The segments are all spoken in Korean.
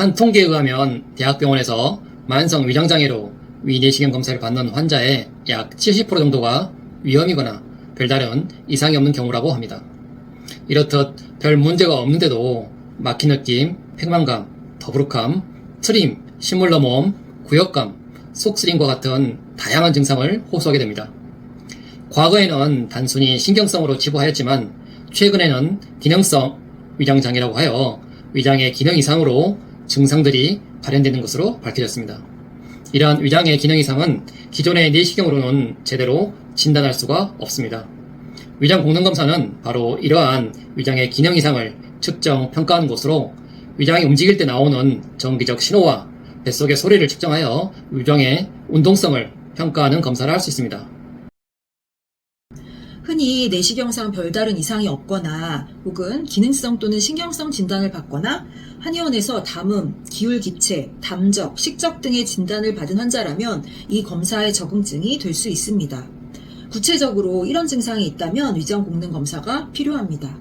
한 통계에 의하면 대학병원에서 만성 위장장애로 위내시경 검사를 받는 환자의 약 70% 정도가 위험이거나 별다른 이상이 없는 경우라고 합니다. 이렇듯 별 문제가 없는데도 막힌 느낌, 팽만감, 더부룩함, 트림, 넘어옴, 구역감, 속쓰림과 같은 다양한 증상을 호소하게 됩니다. 과거에는 단순히 신경성으로 치부하였지만 최근에는 기능성 위장장애라고 하여 위장의 기능 이상으로 증상들이 발현되는 것으로 밝혀졌습니다. 이러한 위장의 기능 이상은 기존의 내시경으로는 제대로 진단할 수가 없습니다. 위장功能검사는 바로 이러한 위장의 기능 이상을 측정, 평가하는 것으로 위장이 움직일 때 나오는 정기적 신호와 뱃속의 소리를 측정하여 위장의 운동성을 평가하는 검사를 할 수 있습니다. 흔히 내시경상 별다른 이상이 없거나 혹은 기능성 또는 신경성 진단을 받거나 한의원에서 담음, 기울기체, 담적, 식적 등의 진단을 받은 환자라면 이 검사에 적응증이 될 수 있습니다. 구체적으로 이런 증상이 있다면 위장功能 검사가 필요합니다.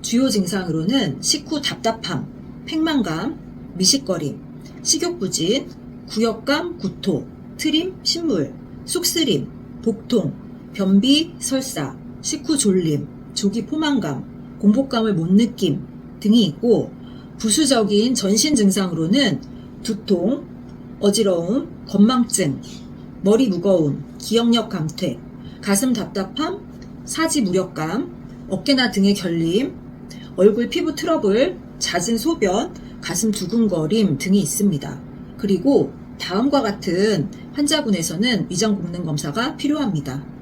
주요 증상으로는 식후 답답함, 팽만감, 미식거림, 식욕 부진, 구역감, 구토, 트림, 신물, 쑥스림, 복통, 변비, 설사, 식후 졸림, 조기 포만감, 공복감을 못 느낌 등이 있고 부수적인 전신 증상으로는 두통, 어지러움, 건망증, 머리 무거움, 기억력 감퇴, 가슴 답답함, 사지 무력감, 어깨나 등의 결림, 얼굴 피부 트러블, 잦은 소변, 가슴 두근거림 등이 있습니다. 그리고 다음과 같은 환자군에서는 위장功能 검사가 필요합니다.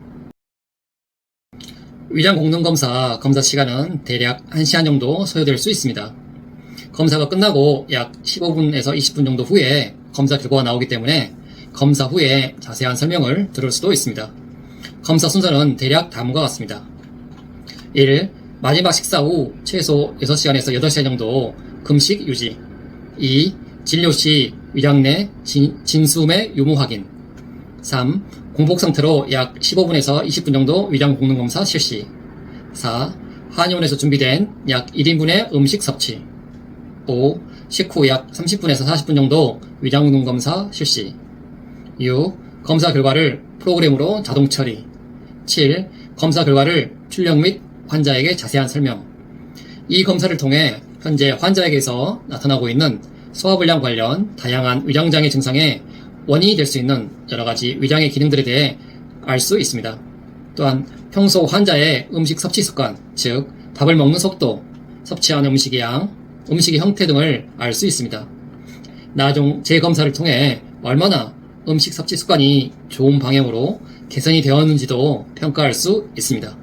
위장功能 검사 검사 시간은 대략 1시간 정도 소요될 수 있습니다. 검사가 끝나고 약 15분에서 20분 정도 후에 검사 결과가 나오기 때문에 검사 후에 자세한 설명을 들을 수도 있습니다. 검사 순서는 대략 다음과 같습니다. 1. 마지막 식사 후 최소 6시간에서 8시간 정도 금식 유지 2. 진료 시 위장 내 진, 진수음의 유무 확인 3. 공복 상태로 약 15분에서 20분 정도 위장 공능 검사 실시. 4. 한의원에서 준비된 약 1인분의 음식 섭취. 5. 식후 약 30분에서 40분 정도 위장 공능 검사 실시. 6. 검사 결과를 프로그램으로 자동 처리. 7. 검사 결과를 출력 및 환자에게 자세한 설명. 이 검사를 통해 현재 환자에게서 나타나고 있는 소화불량 관련 다양한 위장장애 증상에 원인이 될 수 있는 여러 가지 위장의 기능들에 대해 알 수 있습니다. 또한 평소 환자의 음식 섭취 습관, 즉 밥을 먹는 속도, 섭취하는 음식의 양, 음식의 형태 등을 알 수 있습니다. 나중 재검사를 통해 얼마나 음식 섭취 습관이 좋은 방향으로 개선이 되었는지도 평가할 수 있습니다.